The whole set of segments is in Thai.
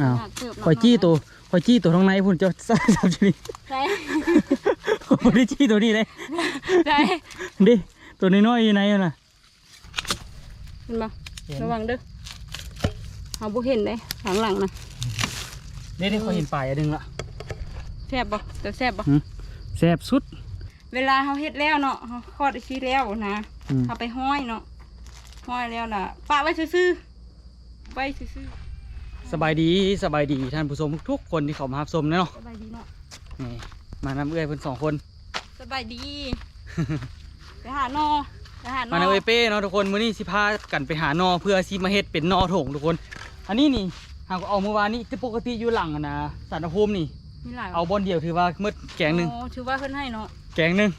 อ้าวหนักเติบเนาะข่อยจี้ตัวข่อยจี้ตัวข้างในพุ่นเจ้าใส่จับชนิดใช่บ่ได้จี้ตัวนี้เลยใช่ดิตัวน้อยๆอยู่ไหนอยู่น่ะเห็นปะระวังเด้อเอาบุเห็นได้หลังหลังๆนะเด้ได้ข่อยเห็นป่ายอันหนึงละแซ่บปะแต่แซ่บปะแซ่บสุด เวลาเขาเฮ็ดแล้วเนาะเขาคลอดชีแล้วนะอืมเขาไปห้อยเนาะห้อยแล้วล่ะปะไว้ซื่อๆไว้ซื่อ สบายดีสบายดีท่านผู้ชมทุกคนที่เขามารับชมเนาะๆสบายดีเนาะนี่มานำเอื้อยเพิ่นสองคน สบายดี ไปหานอไปหานอมานำเอื้อยเป้เนาะทุกคนมื้อนี้สิพากันไปหานอเพื่อสิมาเฮ็ดเป็นนอโถงทุกคน อันนี้นี่หากเอาเมื่อวานนี้ที่ปกติอยู่หลังอะนะสารภูมินี่ มีหลายเอาบอนเดียวถือว่ามืดแกงหนึงโอ้ถือว่าเพิ่นให้เนาะแกงหนึง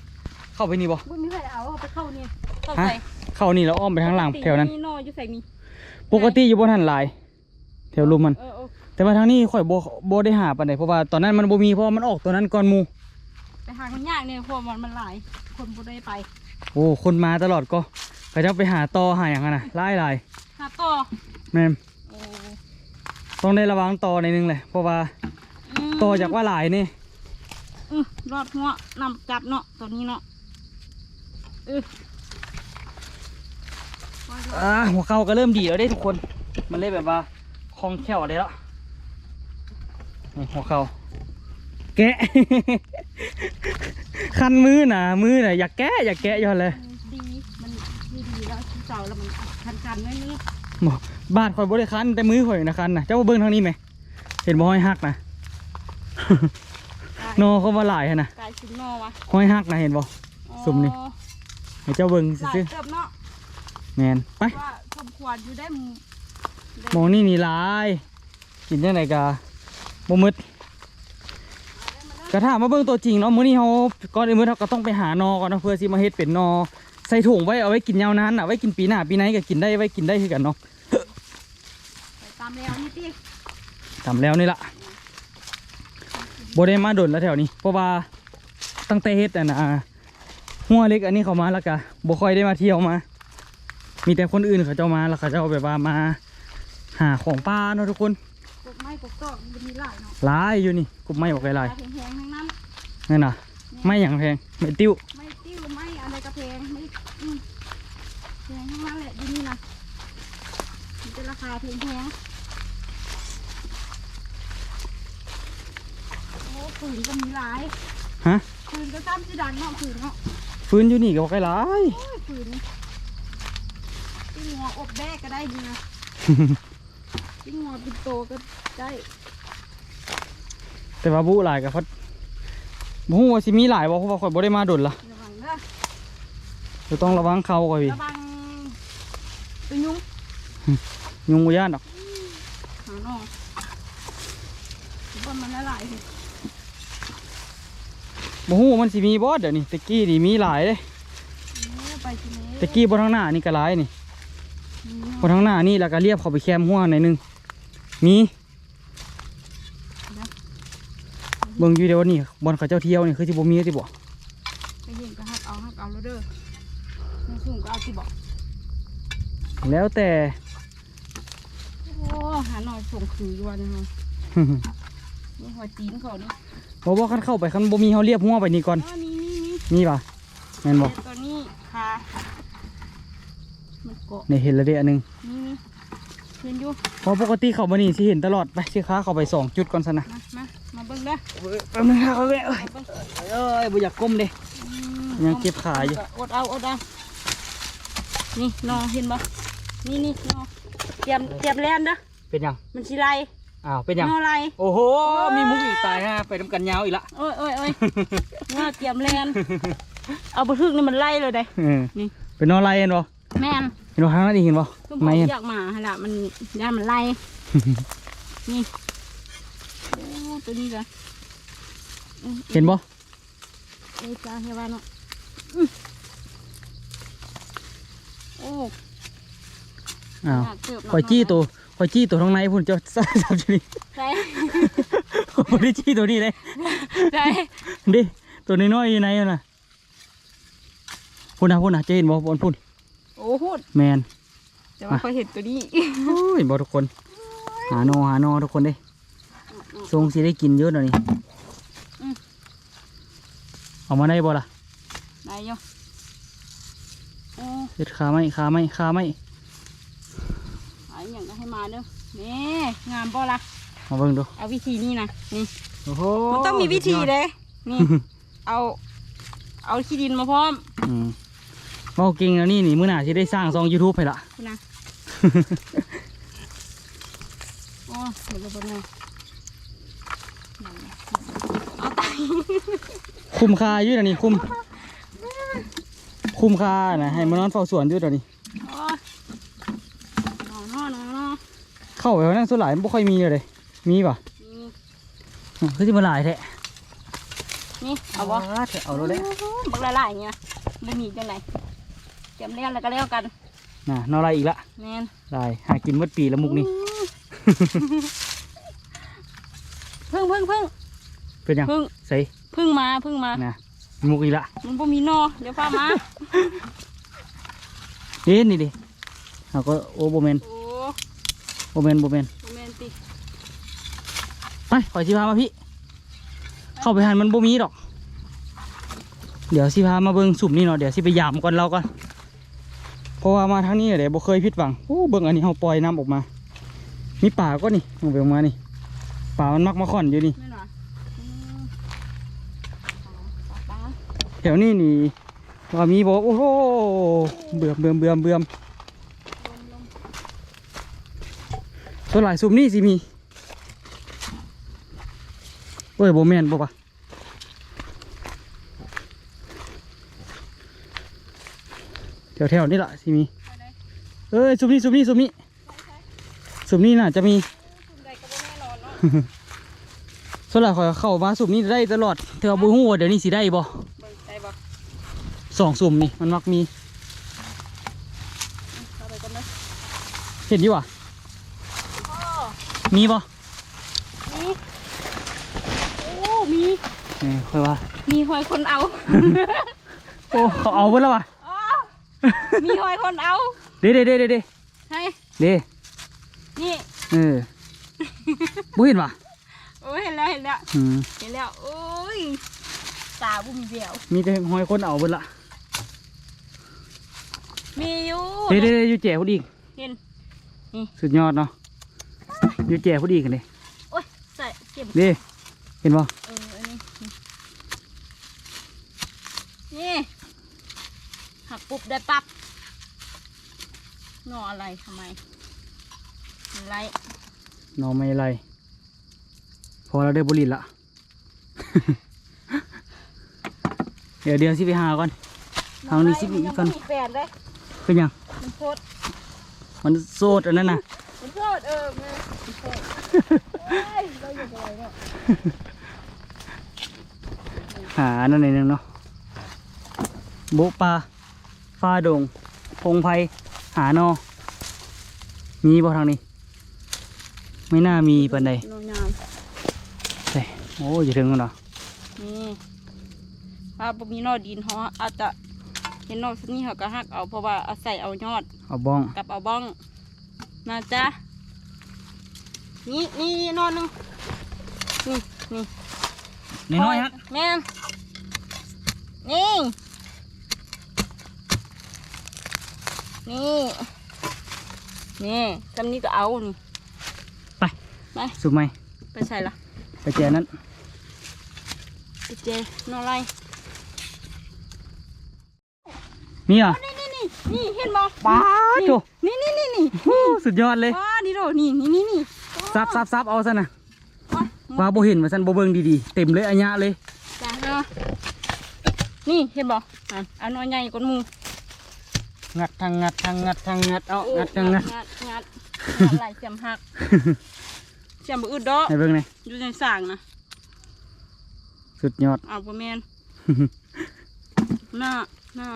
เข้าไปนี่บ่บุญมีใครเอาเอาไปเข้านี่เข้าฮะใส่เข้านี่แล้วอ้อมไปทางหลังแถวนั้น มีนออยู่ใส่มีปกติอยู่บนหันหลาย แถวลุมมันเออเออแต่ว่าทางนี้ข่อยบ่บ่ได้หาปานใดเพราะว่าตอนนั้นมันบ่มีเพราะว่ามันออกตัวนั้นก่อนหมู่ไปหาคนยากเนี่ยเพราะมันมันหลายคนบ่ได้ไปโอ้คนมาตลอดก็เขาจะไปหาต่อหาอย่างนั้นน่ะหลายหลายหาต่อแม่นโอ้ต้องได้ระวังต่อในอยนึงแหละเพราะว่ามต่อจากว่าหลายนี่อือรอดหัวนำจับเนาะตัวนี้เนาะเอออ่าหัวเข่าก็เริ่มดีแล้วเด้ทุกคน มันเลยแบบว่าคล่ องแคล่วได้แล้วนี่หัวเข่าแกะ คันมือน่ะมือน่ะอยากแกะอยากแกะอยู่หั่นเลยดีมันดีดีแล้วที่เจ้าแล้วมันคันคันๆไว้นี่บอกบ้านข่อยบ่ได้คันแต่มือข่อยนะคันนะเจ้าเบิ่งทางนี้ไหมเห็นบ่ห้อยหักนะนอเขาว่าหลายหั่นนะกลายสินนอวะห้อยหักนะเห็นบ่สุ่มนี่อ๋อให้เจ้าเบิ่งหลายซื่อเติบเนาะๆแมนไปว่าสมควรอยู่ได้ห มู่ได้มองนี่นี่หลาย กินจังไดกะบ่มืดกระถามมาเบิ่งตัวจริงเนาะมื้อนี้เฮาก่อนอื่นมื้อเราก็ต้องไปหานอก่อนเนาะเพื่อสิมาเฮ็ดเป็นนอใส่ถุงไว้เอาไว้กินยาวนานน่ะไว้กินปีหน้าปีไหนก็กินได้ไว้กินได้คือกันเนาะไปตามแล้วนี่ติทำแล้วนี่ละบ่ได้มาดนแล้วแถวนี้เพราะว่าตั้งแต่เฮ็ดอะนะหัวเล็กอันนี้เขามาแล้วก็บ่ค่อยได้มาเที่ยวมา มีแต่คนอื่นเขาเจ้ามาแล้วเขาเจ้าแบบว่ามา หาของป่าเนาะทุกคนกบไม้กบตอกมันมีหลายเนาะหลายอยู่นี่กลุ่มไม้บอกหลายแพงๆทั้งนั้นๆนั่นน่ะไม่อย่างแพงไม่ติ้วไม่ติ้วไม่อะไรกระเพงไม่อืมแพงทั้งนั้นแหละดูนี่นะมันจะราคาแพงแพงโอ้ผืนก็มีหลายฮะผืนก็ซ้ำจีดันเนาะผืนเนาะฟื้นอยู่นี่ก็บอกหลายโอ้ยผืนปิ้งหัวอบแบกก็ได้ดีนะ ปิ้งหัวปิดโตก็ได้แต่ว่าบุหลายกับพัดบ่ฮู้ว่าสิมีหลายบ่เพราะว่าข่อยบ่ได้มาดนละระวังเด้อจะต้องระวังเขาก่อนพี่ระวังตัวยุงยุงบ่ย่านดอกหาหน่อว่ามันละลายสิบ่ฮู้ว่ามันสิมีบ่เดี๋ยวนี้ตะกี้นี่มีหลายเด้โอ้ไปทีนี้ตะกี้บนทางหน้านี่ก็หลายนี่บนทางหน้านี่แล้วก็เรียบเข้าไปแคมหัวหน่อยหนึง มีเบิ่งอยู่เดี๋ยวนี้บนเขาเจ้าเที่ยวนี่คือสิบ่มีสิบ่ไปเห็นก็หักเอาหักเอาแล้วเด้อในสูงก็เอาสิบอกแล้วแต่ โอ้หาหน่อยส่งคืออยู่วันนึงนี่หัวจีนเขานี่บ่บ่คันเข้าไปคันบ่มีเฮาเรียบหัวไปนี่ก่อนอ๋อนี่นี่นี่มีป่ะแม่นบ่แต่ตัวนี้ค่ะมันเกาะนี่เห็นแล้วเด้อันหนึงนี่นี่ เห็นอยู่เพราะปกติเข้ามานี่สิเห็นตลอดไปสิค้าเข้าไปสองจุดก่อนซะนะมามามาเบิ่งเด้อแป๊บนึงค่ะเขาเอ้ยเอ้ยมาเบิ่งเอ้ยบ่อยากก้มเด้อืมยังเก็บขาอยู่อดเอาอดเอานี่นอเห็นบ่นี่นี่นอเตรียมเตรียมแลนเด้อเป็นหยังมันสิไลอ้าวเป็นหยังนอไลโอ้โหมีมุกอีกตายฮะไปทำกันยาวอีกละโอ้ยโอ้ยโอ้ยเงาเตรียมแลนเอาบะทึกนี่มันไล่เลยได้เออนี่เป็นนอนไรเห็นบ่ แม่นเห็นบ่ทางนั้นอีกเห็นบ่คือไม่ผมเห็นอยากมาฮะล่ะมันย่านมันไล่ นี่โอ้ตัวนี้จ้ะอืมเห็นบ่เอ้ยจ้าเฮวาเนาะอืมโอ้อ้าวหนักเติบเนาะข่อยจี้ตัวข่อยจี้ตัวข้างในพุ่นเจ้าใส่จับชนิดใช่บ่ได้จี้ตัวนี้เลยใช่ดิตัวน้อยๆอยู่ไหนอะน่ะพุ่นน่ะพุ่นน่ะจะเห็นบ่บนพุ่นโอ้โหดแมนแต่ว่าเขาเห็นตัวนี้โอ้ยบ่ทุกคนโอ้ยหานอหานอทุกคนเด้ทรงสิได้กินเยอะหน่อยนี่อืมเอามาได้บ่ล่ะได้อยู่โอ้เฮ็ดขาไหมขาไหมขาไหมหาอหย่างก็ให้มาเด้อนี่งามบ่ล่ะมาเบิ่งดูเอาวิธีนี้นะนี่โอ้โหมันต้องมีวิธีสุดยอดเลยนี่ เอา เอาขี้ดินมาพร้อม อืม เว้าเก่งแล้วนี่นี่มื้อหน้าสิได้สร้างซอง YouTube ให้ละคุณนะอ๋อเดี๋ยวบนเลยเอาตายคุ้มค่าอยู่นะนี่คุ้ม คุ้มค่านะให้มานอนเฝ้าสวนอยู่ตอนนี้ โอ้ยนอนนอนนอนนอนเข้าไปวันนั้นส่วนหลายมันบ่ค่อยมีเลย มีป่ะนี่อืมคือที่มาหลายแท้นี่เอาบ่ เอาแล้วแหละ บักละลายอย่างเงี้ยไม่มีจังไหนเตรี ยมเลี้ยงแล้วก็เลี้ยงกันน่ะนออะไรอีกละแมนลายหากินหมดปีแล้วมุกนี่พึ่งพึ่งพึ่งเป็นยังพึ่งใส่พึ่งมาพึ่งมาน่ะมุกอีกละมันบ่มีนอเดี๋ยวฟ้ามาเด่นนี่ดิเอาก็โอ้โบเมนโอ้โบเมนโบเมนโรแมนติกไปขอยสิพามาพี่ เข้าไปหันมันบ่มีดอก เดี๋ยวสิพามาเบิ่งสุ่มนี่เนาะเดี๋ยวสิไปยามก่อนเราก่อน เพราะว่ามาทางนี้เดี๋ยวบ่เคยผิดหวังโอ้เบิ่งอันนี้เฮาปล่อยน้ำออกมา มีป่าก็นี่ลงไปออกมานี่ป่ามันมักมาค่อนอยู่นี่แถวนี้นี่ว่ามีบอกโอ้โหเบื่อเบื่อเบื่อเบื่อมลมลมส่วหลายสุ่มนี่สิมีเอ้ยโบแมนบ่ปะ แถวๆนี่ละสิมีไปเลยเอ้ยสุ่มนี้สุ่มนี้สุ่มนี้สุ่มนี้น่าจะมีคุณใดก็บ่แน่นอนเนาะส่วนหลายขอยเข้ามาสุ่มนี้ได้ตลอดเธอบูฮู้ว่าเดี๋ยวนี้สิได้บ่เบิ่งได้บ่สองสุ่มนี่มันมักมีเข้าไปกันเลยเห็นอยู่วะพ่อมีบ่มีโอ้มีเออค่อยว่ามีหอยคนเอา โอ้เขาเอาเบิ่แล้ววะอ๋อ มีหอยคนเอาเด้เด้เด้เด้เด้ใช่เด้นี่เออบ่เห็นวะโอ้ยเห็นแล้วเห็นแล้วอืมเห็นแล้วโอ้ยตาบุ้มเดียวมีแต่หอยคนเอาเบิ่ละมีอยู่เด้เด้เด้อยู่แจ๋พอดีเห็นสุดยอดเนาะอยู่แจ๋พอดีกันเลยโอ้ยใส่เก็บเด้เห็นบ่เอออันนี้นี่ หักปุ๊บได้ปั๊บหนออะไรทำไมอะไรหนอไม่ไร พอเราได้บริลละ เดี๋ยวเดี๋ยวสิไปหาก่อนเอานี่สิมัอีกก่อนมีแปดเลยเป็นหยังมันโคตรมันโซดอันนั้นน่ะมันโคตรเออแม่มันโคตรเอ้ยเราอยู่อะไรเนี่ยหาอันนั่นเองเนาะโบะปลา ฟ้าดง พงไพหานอ มีบ่ทางนี้ ไม่น่ามีปันใดโนยามเฮ้ยโอ้ยอย่าถึงกันเนาะนี่ว่าบ่มีนอดินเขาอาจจะเห็นนอสักนี้เขาก็หักเอาเพราะว่าอาศัยเอายอด เอาบ้อง กับเอาบ้องนะจ๊ะนี่นี่นี่นอนหนึงนี่นี่น้อยๆฮะแม่นนี่ นี่นี่จำนี้ก็เอานี่ไปไปสุกไหมไปใส่ละไปแจนั้นไปเจนอนอะไรมีอะนี่นี่นี่นี่เห็นบ่ป้าดโถนี่นี่นี่นี่โอ้สุดยอดเลยว้านี่โดนี่นี่นี่นี่ซับซับซับเอาซะนะว้าว่าโบเห็นว่าสันโบเบิงดีๆเต็มเลยอัญญะเลยจ้าเนาะนี่เห็นบ่อะเอาน้อยใหญ่กว่าหมู งัดทางงัดทางงัดทางงัดเอางัดทางงัดงัดงัดงัดไหลเสียมหักเสียมบ่อึดดอกให้เบิ่งหน่อยอยู่ในสร้างนะสุดยอดเอาบ่แม่นหน้าหน้า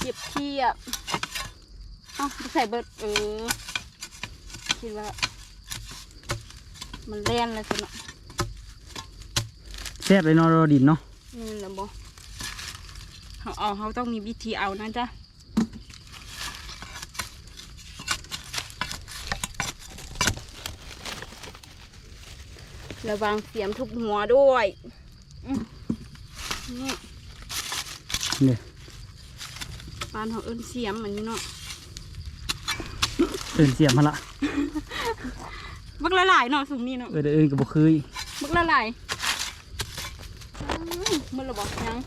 เก็บเทียบเอ้าบ่ใส่เบิดเออคิดว่า มันแล่นเลยสิเนาะแซ่บเลยเนอรอดินเนาะนี่แหละบ่ เขอาเขาต้องมีวิธีเอานะจ๊ะระวังเสียมทุกหัวด้วยเนี่ยปานเขาเอื้นเสียมเหมือนนี้เนาะเอื้นเสียมมาละบักละลายเนาะสุ่มนี่เนาะเออเดินกับบกคืยบักละลายมันระบอกยัง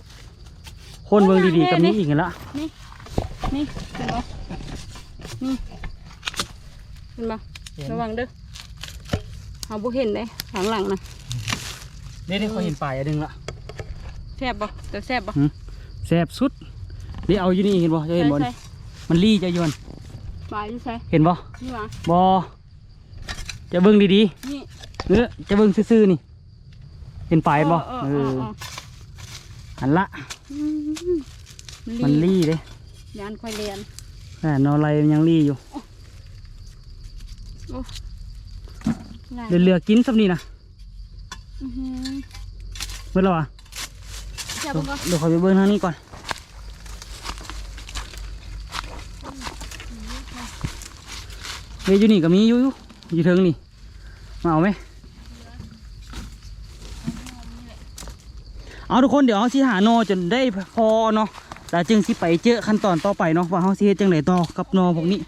คนเบิ่งดีๆกับนี้อีกแล้วละนี่เห็นบ่นี่เห็นบ่ระวังเด้อเอาบุเห็นเลยหลังหลังๆนะเดี๋ยวเขาเห็นป่ายอันหนึงละแซ่บบ่แต่แซ่บบ่แซ่บสุด นี่เอาอยู่นี่เห็นบ่จะเห็นบ่ใช่นี่มันลี่จะยวนๆปลาอยู่ใช่เห็นบ่นี่หว่าบ่จะเบิ่งดีนี่ๆเออจะเบิ่งซื่อๆนี่ เห็นป่ายบ่เออเอเอออเออหันละอื มมันลี่เด้ยานควายเรียนแต่นอไรมันยังลี่อยู่โอ้ง่ายเดี๋ยวเหลือกินสักนี่นะอื้อหือเมื่อไรวะแซ่บบ่เดี๋ยวขอไปเบิ่งทางนี้ก่อนเฮ้ยอยู่นี่ก็มีอยู่อยู่อยู่เทิงนี่มาเอาไหม เอาทุกคนเดี๋ยวเอาสิหาโนอจนได้พอเนาะแล้วจึงสิไปเจอขั้นตอนต่อไปเนาะว่าเขาสิเฮ็ดจังไดต่อกับนอพวกนี้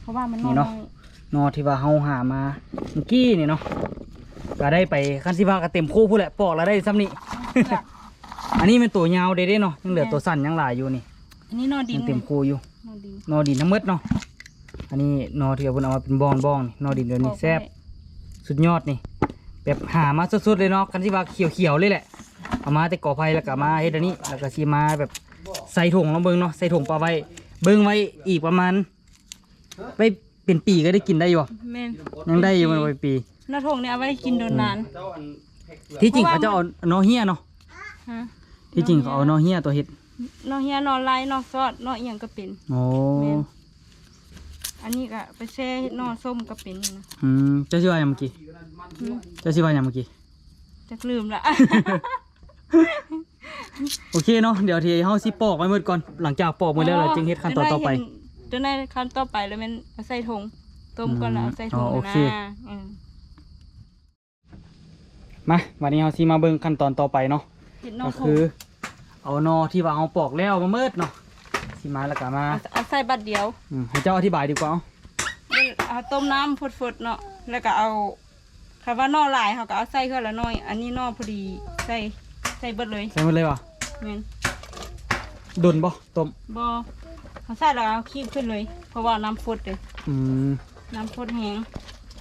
เพราะว่ามันนี่เนาะนอที่ว่าเฮาหามาเมื่อกี้นี่เนาะก็ได้ไปคันสิว่าก็เต็มคู่พู้นแหละปอกแล้วได้ซ้ำนี่อันนี้เป็นตัวยาวเด้เด้เนาะยังเหลือตัวสั้นยังหลายอยู่นี่อันนี้นอนดิยันงเต็มคู่อยู่ นอนดินนอดินทั้งหมดเนาะ อันนี้นอที่เอาเพิ่นเอามาเป็นบอนบองนี่นอดินเดี๋ยวนี้แซ่บสุดยอดนี่ แบบหามาสุดๆเลยเนาะคันสิว่าเขียวๆเลยแหละเอามาแต่ก่อไผ่แล้วก็มาเฮ็ดอันนี้แล้วก็สิมาแบบใส่ถุงลองเบิ่งเนาะใส่ถุงปลาไว้ เบิ่งไว้อีกประมาณไปเป็นปีก็ได้กินได้อยู่แม่นยังได้อยู่มันไปปีหน้าทงเนี่ยเอาไว้กินโดนนานที่จริงเขาจะเอานอเฮียเนาะฮะที่จริงเขาเอานอเฮียตัวเห็ดนอนเฮียนอนไล่นอนซอดนอนเอียงก็เป็นโอ้แม่น อันนี้ก็ไปแช่นอนส้มก็เป็นนะอืมเจะชื่อว่าอย่างเมื่อกี้เจะชื่อว่าอย่างเมื่อกี้จะลืมละ โอเคเนาะเดี๋ยวทีเฮาสิปอกไว้หมดก่อนหลังจากปอกหมดแล้วเราจึงเฮ็ดขั้นตอนต่อไป จะได้ขั้นต่อไปแล้วมันเอาใส่ถุงต้มก่อนแล้วเอาใส่ถุงอ๋อโอนะเค อืมมาวันนี้เฮาสิมาเบิ่งขั้นตอนต่อไปเนาะเห็ดนอก็นถุคืงอเอานอที่ว่าเฮาปอกแล้วมาเมิดเนาะ สิมาแล้วก็มาเอาเอาใส่บัดเดียวอืมให้เจ้าอธิบายดีกว่าเอาเอาต้มน้ำฟดๆเนาะแล้วก็เอาคำว่านอหลายเขาก็เอาใส่เพื่อละน้อย อันนี้นอพอดีใส่ใส่เบิดเลยใส่หมดเลยว่ะแม่นดนบ่ต้มบอเขาใส่แล้วเอาคีบขึ้นเลย เพราะว่าน้ำฟดเลยอืมน้ำฟดแห้ง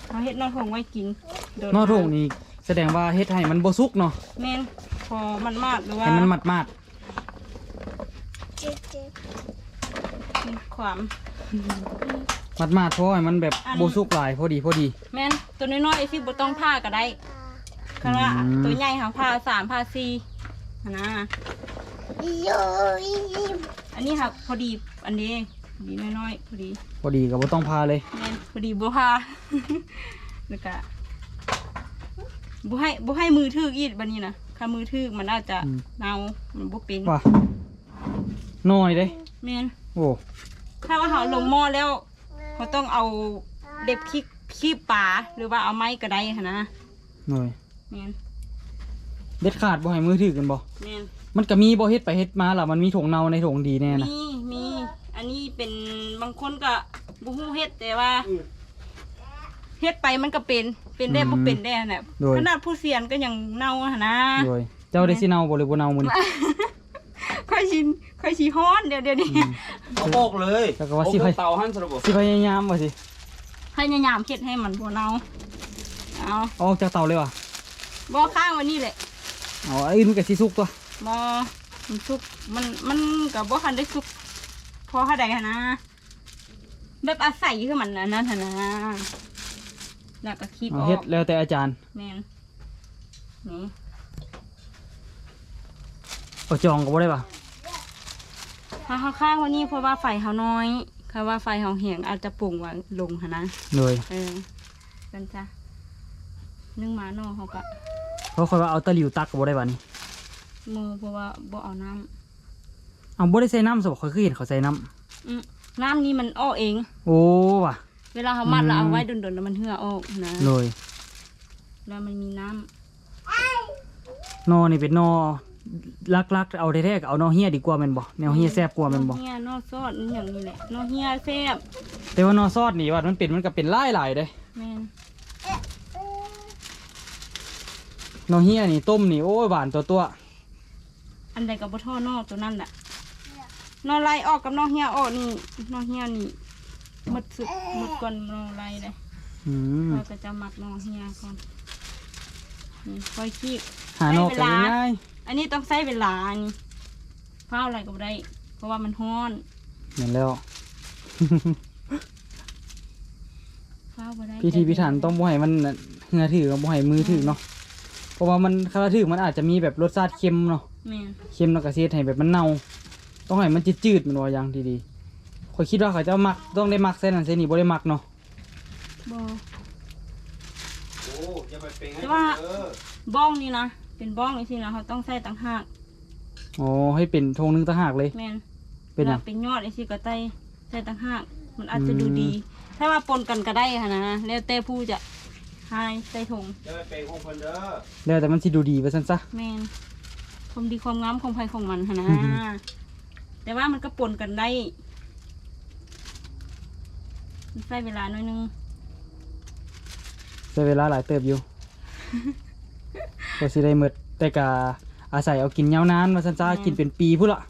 เขาเฮ็ดนอทงไว้กินโดนอถุงนี่แสดงว่าเฮ็ดให้มันบ่สุกเนาะแม่นพอมันมากหรือว่าให้มันมัดมาด มีความ มัดมาดๆเพราะให้มันแบบอันบ่สุกหลายพอดีพอดี แม่นตัวน้อยๆที่บ่ต้องผ้าก็ได้คำว่าอืม ตัวใหญ่ค่ะผ้าสามผ้าสี่นะอันนี้ค่ะพอดีอันนี้พอดีน้อยๆพอดีพอดีก็บ่ต้องพาเลย แม่นพอดีบัวพาแล้วก็บุให้บุให้มือถือกอีดบันนี้นะถ้ามือถือกมันอาจจะอืม เนามันบุเป็นว่าน้อยเด้แม่น โอ้ถ้าว่าเขาลงหม้อแล้วเขาต้องเอาเด็บขี้ขี้ปลาหรือว่าเอาไม้กระไดค่ะนะน้อยแม่นเด็ดขาดบ่ให้มือถือกันบ่แม่นมันก็มีบ่เฮ็ดไปเฮ็ดมาล่ะมันมีถงเนาในถงดีแน่นะมีมีอันนี้เป็นบางคนก็บุฮู้เฮ็ดแต่ว่าเฮ็ดไปมันก็เป็นเป็นได้บ่เป็นได้น่ะขนาดผู้เสียนก็ยังเน่าหั่นนะโดยเจ้าได้สิเนาบ่หรือบ่เนามื้อนี้ค่อยชินค่อยชีฮ้อนเดี๋ยวเดี๋ยวนี้ เอาโบกเลยแล้วก็ว่าสิไปเอเตาหั่นสระบบสิพยายามว่าสิพยายามเฮ็ดให้มันบ่เน่าเอาเอาออกจากเตาเลยว่ะบ่ข้างไวันนี้แหละเอาไอ้มันก็สิสุกตัวบ่มันสุกมันมันก็บ่ทันได้สุกพอเท่าใดหันนะแบบอาศัยคือมันอันนั้นหั่นนะแล้วก็คีบเอาออเฮ็ดกแล้วแต่อาจารย์แม่นนี่เอาจองก็บ่ได้ป่ะ ถ้าเขาข้างวันนี้เพราะว่าไฟเขาน้อยคำว่าไฟเขาแห้งอาจจะปรุงว่าลงหั่นนะโดยเออกันจ้ะนึ่งหมาโนเขาก็เพราะค่อยว่าเอาตะหลิวตักก็บ่ได้ป่ะนี่โมเพราะว่าบ่เอาน้ำเอาบ่ได้ใส่น้ำซะบ่ค่อยคือเห็นเขาใส่น้ำอืมน้ำนี่มันออกเอง โอ้ว่ะ เวลาเขามัดอืมแล้วเอาไว้ดนๆแล้วมันเหื่อออกนะโดยแล้วมันมีน้ำนอนี่เป็นนอ ลักๆเอาแท้ๆก็เอานอเฮียดีกว่าแม่นบ่แนวเฮียแซ่บกว่าแม่นบ่เฮียนอซอดนี่อย่างนี้แหละนอเฮียแซ่บแต่ว่านอซอสนี่ว่ามันเป็นมันก็เป็นหลายๆเด้แม่นนอเฮียนี่ต้มนี่โอ้ยหวานตัวตัวอันใดกับบ่ท่อนอตัวนั่นแหละนอไลออกกับนอเฮียออกนี่นอเฮียนี่หมดสุดหมดก่อนนอไลเลยอืมเราก็จะหมักนอเฮียก่อนนี่ค่อยคีบหานอกใช้กันเวลาง่าย อันนี้ต้องใช้เวลาอันนี้เผาอะไรก็บ่ได้ เพราะว่ามันฮ้อนเหมือนแล้ว เผาบ่ได้พิธีพิถันต้องบ่ให้มันเหงือถือกับบ่ให้มือถือเนาะเพราะว่ามันคาราถือมันอาจจะมีแบบรสชาติเค็มเนาะแม่นเค็มแล้วก็เสียให้แบบมันเน่า ต้องให้มันจืดๆมันว่าอย่างดีๆข้อยคิดว่าเขาจะมักต้องได้มักเส้นนั้นเส้นนี้บ่ได้มักเนาะบ่ โอ้อย่าไปเป็นให้แต่ว่า เออบ้องนี่นะ เป็นบ้องนี่สินะเขาต้องใส่ต่างหากอ๋อให้เป็นธงหนึงต่างหากเลย แม่นเป็นหยังวลาเป็นยอดไอ้สิก็ใส่ใส่ต่างหากมันอาจจะดูอืมดี ถ้าว่าปนกันก็ได้ค่ะนะแล้วแต่ผู้จะหายใส่ถุงอย่าไปเป็นของคนเด้อแล้วแต่มันสิดูดีไปซั่นซะ แม่นความดีความงามของใครของมันค่ะนะอือฮึ แต่ว่ามันก็ปนกันได้มันใช้เวลาหน่อยนึง ใช้เวลาหลายเติบอยู่ ก็สิได้หมดแต่ก็อาศัยเอากินยาวนานว่าซั่นซะกินเป็นปีพุ่นละ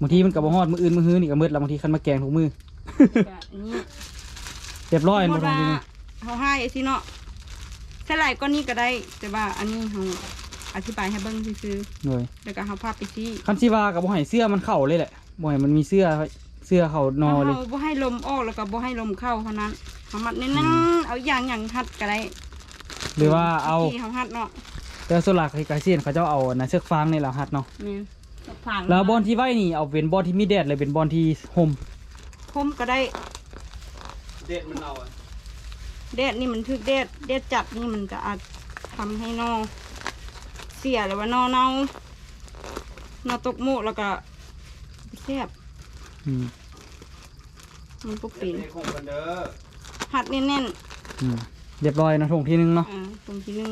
บางทีมันก็บ่ฮอดมื้ออื่นมื้อฮื้อนี่ก็หมดแล้วบางทีคันมาแกงทุกมื้อก็อันนี้เรียบร้อยสมหมมดติแล้วว่าทีนี้เขาให้ไอ้สิเนาะใส่หลายก้อนนี้ก็ได้ แต่ว่าอันนี้เขาอธิบายให้เบิ้งซื่อหน่วยๆแล้วก็เขาพาไปซี่คันสิว่าก็บ่ให้เสื้อมันเข้าเลยแหละบ่ให้มันมีเสื้อเสื้อเข้านอเลยเขาบ่ให้ลมออกแล้วก็บ่ให้ลมเข้าเท่านั้นเขามัดแน่นๆเอาอย่างอย่างหัดก็ได้ หรือว่าเอาที่เขาหัดเนาะแต่ส่วนหลักไอ้กาเซียนเขาเจ้าเอานะเชือกฟางนี่แหละฮัดเนาะนี่ผ่านแล้วบอลที่ไว้นี่เอาเป็นบอลที่มีแดดเลยเป็นบอลที่ห่มคมก็ได้เด็ดมันเอาอะแดดนี่มันถึกแดดแดดจัดนี่มันจะอาจทำให้นอเสียหรือว่านอเน่านอตกโมกแล้วก็แซ่บอืมมันก็อย่าเป็นไปเป็นของคนเด้อหัดแน่นอืม เรียบร้อยนะทงที่หนึงเนาะๆอ่าตรงที่นึง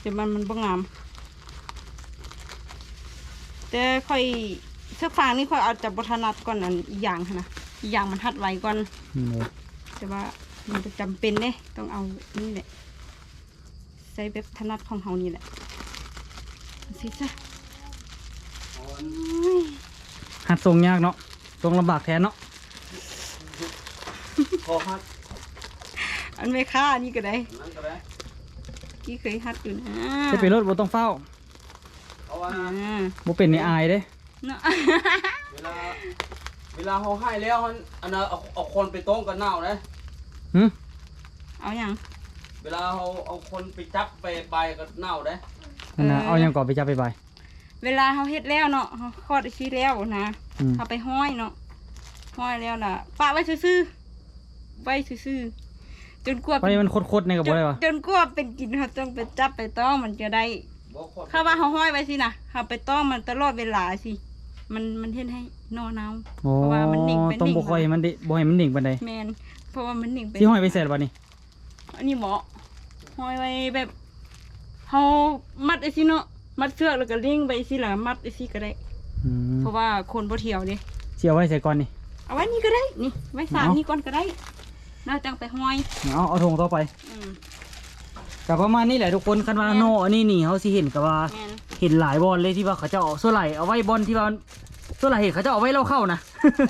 แต่มันมันบ่งาม แต่ค่อยเสื้อฟางนี่ค่อยเอาจับบทนัดก่อนอันอีกอย่างหั้นนะอีกอย่างมันหัดไว้ก่อน อืมแต่ว่ามันจะจำเป็นเด้ต้องเอานี่แหละใช้แบบถนัดของเฮานี่แหละสิจ้ะเอาอันหัดทรงยากเนาะทรงลำบากแทนเนาะคอหัก อันไม่ค่านี่ก็ได้อันนั้นก็ได้ที่เคยหัดอยู่นะจะไปรถบ่ต้องเฝ้าเอาอันอ่าบ่เป็นในอายเด้เนาะ เวลาเวลาเขาให้แล้วมันอันนั้นเอาเอาคนไปต้มกันเน่านะหึเอาอย่างเวลาเขาเอาคนไปจับไปใบกันเน่าได้นั่นนะเออเอายังก่อนไปจับไปบายเวลาเขาเฮ็ดแล้วเนาะเขาคลอดไอ้ชีแล้วนะอืมเอาไปห้อยเนาะห้อยแล้วล่ะฝากไว้ซื่อๆไว้ซื่อๆ จนกว่าไปมันโคตรๆในกับบ่ได้วะจนกว่าเป็นกินเขาต้องไปจับไปต้องมันจะได้บ่คนข้าว่าเขาห้อยไว้สินะเขาไปต้องมันตลอดเวลาสิมันมันเฮ็ดให้นอนเอาโอ้เพราะว่ามันนิ่งเป็นต้องนิ่งบ่ค่อยให้มันดิบ่ให้มันดิ่งปานใดแมนเพราะว่ามันนิ่งเป็นที่ห้อยไปใส่แล้วบัดนี้อันนี้หมอห้อยไว้แบบเขามัดไอ้สิเนาะมัดเชือกแล้วก็ลิงไปสิล่ะมัดไอ้สิก็ได้อืมเพราะว่าคนบ่เที่ยวเด้สิเอาไว้ใส่ก่อนนี่เอาไว้นี่ก็ได้นี่ไว้สามเอานี่นี่ก่อนก็ได้ น่าจังไปห้อยเอาเอาทงต่อไปอืมก็ประมาณนี้แหละทุกคนคันว่าแม่นโนอันนี้นี่เขาสิเห็นกับว่าแมนเห็นหลายบอลเลยที่ว่าเขาจะเอาโซไหลเอาไว้บอลที่ว่าโซไหลเห็นเขาจะเอาไว้เล่าเข้านะ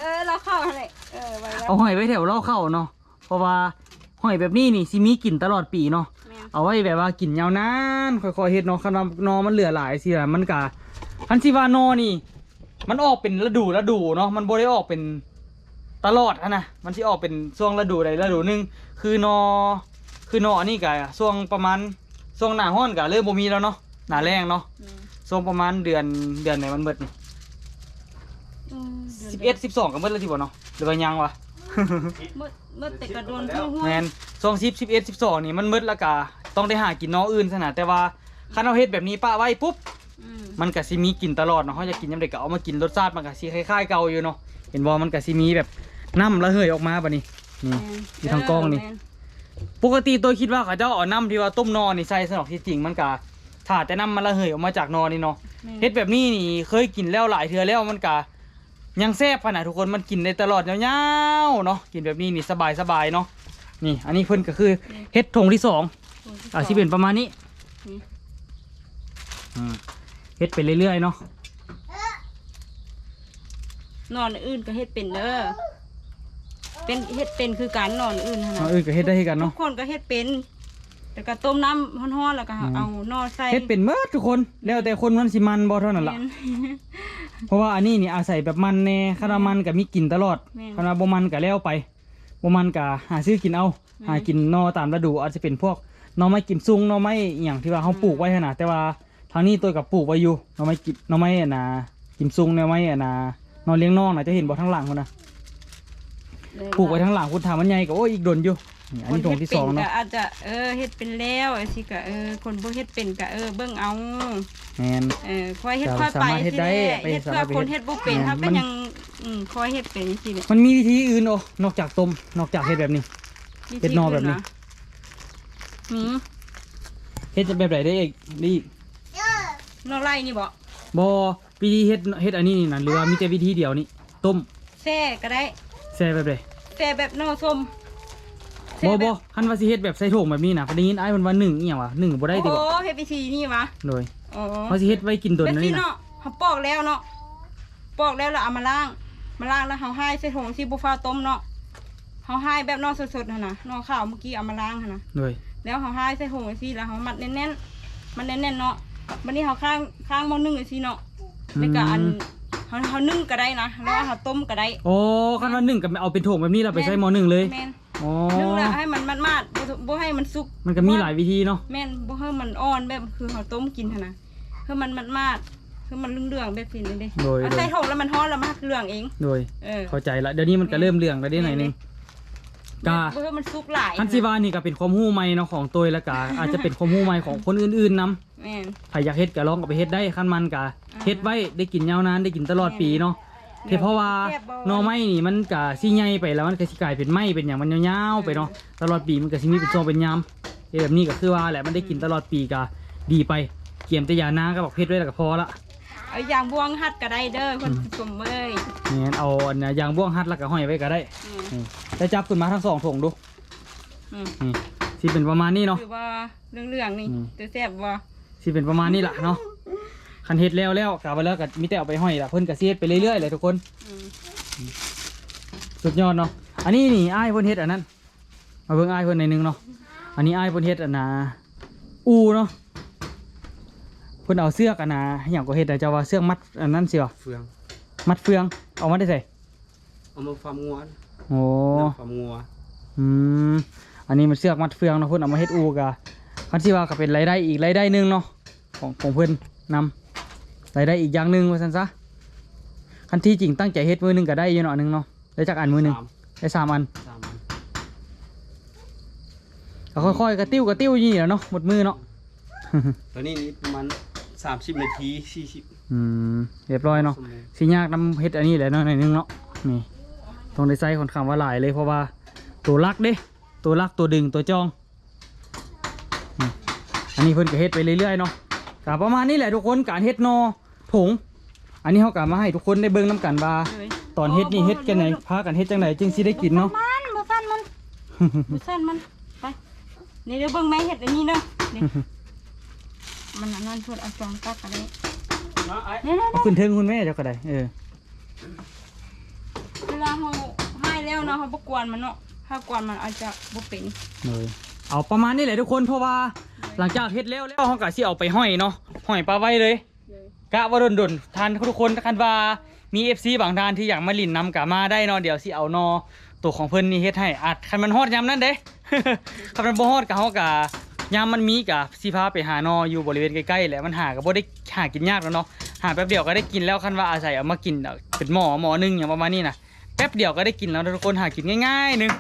เออเราเข้าอะไรเออไว้แล้วเอาหอยไว้แถวเล่าเข้าเนาะเพราะว่าหอยแบบนี้นี่สิมีกลิ่นตลอดปีเนาะ แมนเอาไว้แบบว่ากลิ่นยาวนานค่อยๆเฮ็ดเนาะคันว่านอมันเหลือหลายสิล่ะมันกะคันสิว่านอนี่ มันออกเป็นฤดูฤดูเนาะมันบ่ได้ออกเป็น ตลอดอะนะมันสิออกเป็นช่วงฤดูใดฤดูหนึงคือนอคือนออันนี้กะช่วงประมาณช่วงหน้าร้อนกะเริ่มบ่มีแล้วเนาะหน้าแรงเนาะแม่นช่วงประมาณเดือนเดือนไหนมันเบิดนี่อืมสิบเอ็ดสิบสองก็เบิดแล้วที่บ่เนาะหรือว่ายังวะ เมื่อเมื่อแต่กระโดนทั่วหัวแมนช่วงสิบสิบเอ็ดสิบสองนี่มันเบิดแล้วก็ต้องได้หากินเนออื่นซะนะแต่ว่าคันเอาเฮ็ดแบบนี้ป้าไว้ปุ๊บ อืมมันก็สิมีกินตลอดเนาะเฮาจะกินยามใดก็เอามากินรสชาติมันก็สิคล้ายๆเก่าอยู่เนาะ เห็นบ่มันก็สิมีแบบน้ำระเหยออกมาบัดนี้นี่แม่นอยู่ทางกล้องนี่เแม่ปกติตัวคิดว่าเขาเจ้าเอาน้ำที่ว่าต้มนอนี่ใส่สนอกที่จริงมันกะถ้าแต่น้ำมันระเหยออกมาจากนอนี่เนาะแม่นเฮ็ดแบบนี้นี่เคยกินแล้วหลายเทื่อแล้วมันกะยังแซ่บขนาดทุกคนมันกินได้ตลอดยาวๆเนาะกินแบบนี้นี่สบายสบายๆเนาะนี่ อันนี้เพิ่นก็คือเฮ็ดถงที่สองอ่าที่เป็นประมาณนี้นี่ อืมเฮ็ดไปเรื่อยๆเนาะ นอนอื่นก็เฮ็ดเป็นเด้อเป็นเฮ็ดเป็นคือการนอนอื่นหั่นเอานะอื่นก็เฮ็ดได้คือกันทุเนาะกคนก็เฮ็ดเป็น แต่ก็ต้มน้ำร้อนๆแล้วก็อืมเอานอใส่เฮ็ดเป็นเมื่อทุกคนแล้วแต่คนมันสิมันบ่เท่านั้นล่ะแม่นเพราะว่าอันนี้นี่อาศัยแบบมันแน่คารามันก็มีกินตลอดแม่น คาราบ่มันก็แล้วไปบ่มันก็หาซื้อกินเอาม่นหากินหนอตามฤดูอาจจะเป็นพวกหน่อไม้กิมซุงหน่อไม้อหย่างที่ว่าเขาปลูกไว้ขนาดแต่ว่าทางนี้ตัวกับปลูกไว้อยู่หน่อไม้กิหน่อไม้อะนะกิมซุงหน่อไม้อะนะ นอนเลี้ยงน้องน่ะจะเห็นบ่ทั้งหลังคนนะปลูกไว้ทั้งหลังคุณถามมันใหญ่ก็โอ้ยอีกดนอยู่นี่อันนี้ตรงที่สองคนฮ็ดป็เนาะก็อาจจะเออเฮ็ดเป็นแล้วไอ้สิก็เออคนบ่เฮ็ดเป็นก็เออเบิ่งเอาแมนเออคอยเฮ็ดก็ค่อยไปสามารถเฮ็ดได้สิแหละไปเฮ็ดสาเพื่มาอรถไปคนเฮ็เฮ็ดดบ่เป็นแม่นถ้าก็มันยังอืมคอยเฮ็ดเป็นสิเนี่ยมันมีวิธีอื่นโอนอกจากต้มนอกจากเฮ็ดแบบนี้เฮ็ดนอแบบนี้อืมเฮ็ดแบบไหนได้อีกนี่นอกไร่นี่บ่บ่ วิธีเฮ็ดเฮ็ดอันนี้นี่นะหรือว่ามีแต่วิธีเดียวนี่ต้มแซ่ก็ได้แซ่แบบใดแซ่แบบนอส้มแซ่บ่แบ่คันว่าสิเฮ็ดแบบใส่ถุงแบบนี้นะเพอได้ยินอ้ายมันว่าหนึ่งอีหยังวะหนึ่งบ่ได้ติบ่โอ้เฮ็ดวิธีนี่วะโดยอ๋อเขาสิเฮ็ดไว้กินดนเป็นนั่นสินี่นะเนาะเขาปอกแล้วเนาะปอกแล้วแล้วเอามาล้าง มาล้างแล้วเขาให้ใส่ถุงสิบ่ฟ้าต้มเนาะเขาให้แบบนอสดๆหั่นน่ะนอข้าวเมื่อกี้เอามาล้างหั่นน่ะโดยแล้วเขาให้ใส่ถุงสิแล้วเขามัดแน่นๆมันแน่นๆเนาะวันนี้เขาข้างข้างหม้อนึ่งสิเนาะ แล้วก็อันเขาเขานึ่งก็ได้นะแล้วเขาต้มก็ได้โอ้คันว่าหนึ่งก็เอาเป็นถุงแบบนี้แล้วไปใส่หม้อหนึ่งเลยแม่นอ๋อนึ่งแล้วให้มันมัดมาดๆบ่บ่ให้มันสุกมันก็มีหลายวิธีเนาะแม่นบ่ให้มันอ่อนแบบคือเขาต้มกินหั่นนะคือมันมัดมาดๆคือมันเหลืองๆแบบนี้เลยเด้โดยเอาโดใส่ยถุงแล้วมันฮ้อนแล้วมันเหลืองเอง โดยเออเข้าใจละเดี๋ยวนี้มันก็เริ่มเรื่องแล้วได้หน่อยหนึงกาบ่ให้มันสุกหลายคันสิว่านี่ก็เป็นความรู้ใหม่เนาะของตัวและกาอาจจะเป็นความรู้ใหม่ของคนอื่นๆนํ แม่น ใครอยากเฮ็ดก็ลองเอาไปเฮ็ดได้คันมันก็เฮ็ดไว้ได้กินยาวนานได้กินตลอดปีเนาะแต่เพราะว่าหน่อไม้นี่มันก็สิใหญ่ไปแล้วมันก็สิกลายเป็นไม้เป็นหยังมันยาวๆไปเนาะตลอดปีมันก็สิมีเป็นทรงเป็นยามเฮ็ดแบบนี้ก็คือว่าแหละมันได้กินตลอดปีก็ดีไปเกี่ยมแต่ยานางก็บอกเฮ็ดไว้แล้วก็พอละเอาอย่างบวงหัดก็ได้เด้อคนสมเอ้ยนี่งั้นเอาอันน่ะยางบ่วงฮัดแล้วก็ห้อยไว้ก็ได้อืมนี่แต่จับขึ้นมาทั้งสองถุงดูอืมนี่สิเป็นประมาณนี้เนาะ คือว่าเรื่องๆนี่อืมตัวแซ่บบ่ สิเป็นประมาณนี้ล่ะเนาะคันเฮ็ดแล้วแล้วกลับไปแล้วก็มีแต่เอาไปห้อยล่ะเพิ่นก็สิเฮ็ดไปเรื่อยๆเลยทุกคนอืมสุดยอดเนาะ อันนี้นี่อ้ายเพิ่นเฮ็ดอันนั้น มาเบิ่งอ้ายเพิ่นในอยหนึงเนาะ อันนี้อ้ายเพิ่นเฮ็ดอันน่ะอูเนาะ เพิ่นเอาเสือกอันน่ะอหย่างก็เฮ็ดแต่จะว่าเสือกมัดอันนั้นสิวะเฟืองมัดเฟือง เอามาได้ใส่เอามาฟาร์มงัวโอ้น้ำฟาร์มงัว อืม อันนี้มันเสือกมัดเฟืองเนาะเพิ่นเอามาเฮ็ดอูกะ คันสิว่าก็เป็นรายได้อีกรายได้หนึงเนาะของของเพิ่นนำรายได้อีกอย่างหนึงว่าซั่นซะคันที่จริงตั้งใจเฮ็ดมื้อหนึงก็ได้อยู่เนาะอันหนึงเนาะได้จักอันมื้อหนึงสามได้สามอันสามอันก็ค่อยๆกระติ้วกระติ้วอย่างนี้แหล้วเนาะหมดมือเนาะตัวนี้นี่ประมาณสามสิบนาทีสี่สิบอืมเรียบร้อยเนาะชั่วโมงสิยากน้ำเฮ็ดอันนี้แหละเนาะหน่อยนึงเนาะนี่ต้องได้ใส่ค่อนข้างว่าหลายเลยเพราะว่าตัวลักเด้ตัวลักตัวดึงตัวจองอืม อันนี้เพิ่นก็เฮ็ดไปเรื่อยๆเนาะก็ประมาณนี้แหละทุกคนการเฮ็ดนอถงอันนี้เขาก็มาให้ทุกคนได้เบิ่งน้กันว่าเลยตอนเฮ็ดนี่เฮ็ดกันไหนพากันเฮ็ดจังไดจึงสิได้กินเนาะมันบ่สั้นมันบ่สั้นมันไปนี่เดี๋ยวเบิ่งแม่เฮ็ดอันนี้เด้อนี่มันอันนั้นเพิ่นเอาจองตักก็ได้มาไอ้นี่ๆเอาขึ้นเทิงคุณแม่เจ้าก็ได้เออเวลาเฮาให้แล้วเนาะเฮาบ่กวนมันเนาะถ้ากวนมันอาจจะบ่เป็นเลย เอาประมาณนี้แหละทุกคนเพราะว่าหลังจากเฮ็ดแล้วแล้วเขาก็สิเอาไปห้อยเนาะห้อยปลาไว้เลยเลยกะว่าดนๆทานทุกคนคันว่ามี FC บางทานที่อยากมาลินนำกะมาได้เนาะเดี๋ยวสิเอานอตัวของเพิ่นนี่เฮ็ดให้อาจคันมันฮอดยามนั้นเด้คันมันบ่ฮอดกะเฮากะยามมันมีกะสิพาไปหานออยู่บริเวณใกล้ๆแหละมันหาก็บ่ได้หากินยากแล้วเนาะหาแป๊บเดียวก็ได้กินแล้วคันว่าอาศัยเอามากินเอาเป็นหม้อหม้อหนึงอย่างประมาณนี้นะแป๊บเดียวก็ได้กินแล้วนะทุกคนหากินง่ายๆหนึง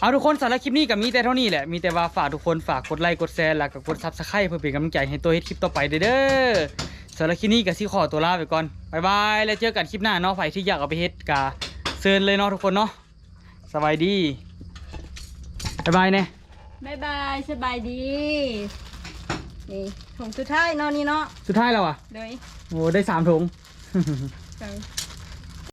เอาทุกคนสำหรับคลิปนี้ก็มีแต่เท่านี้แหละ มีแต่ว่าฝากทุกคนฝากกดไลค์กดแชร์แล้วก็กดซับสไครต์เพื่อเป็นกำลังใจให้ตัวเฮ็ดคลิปต่อไปเด้อเด้อสำหรับคลิปนี้ก็สิขอตัวลาไปก่อนบ๊ายบายแล้วเจอกันคลิปหน้าเนาะใครที่อยากเอาไปเฮ็ดกาเซิญเลยเนาะทุกคนเนาะสบายดีบ๊ายบายเนี่ยบ๊ายบายสบายดีนี่ถุงสุดท้ายเนาะนี่เนาะสุดท้ายแล้วอะเลยโอ้ได้สามถุงจัง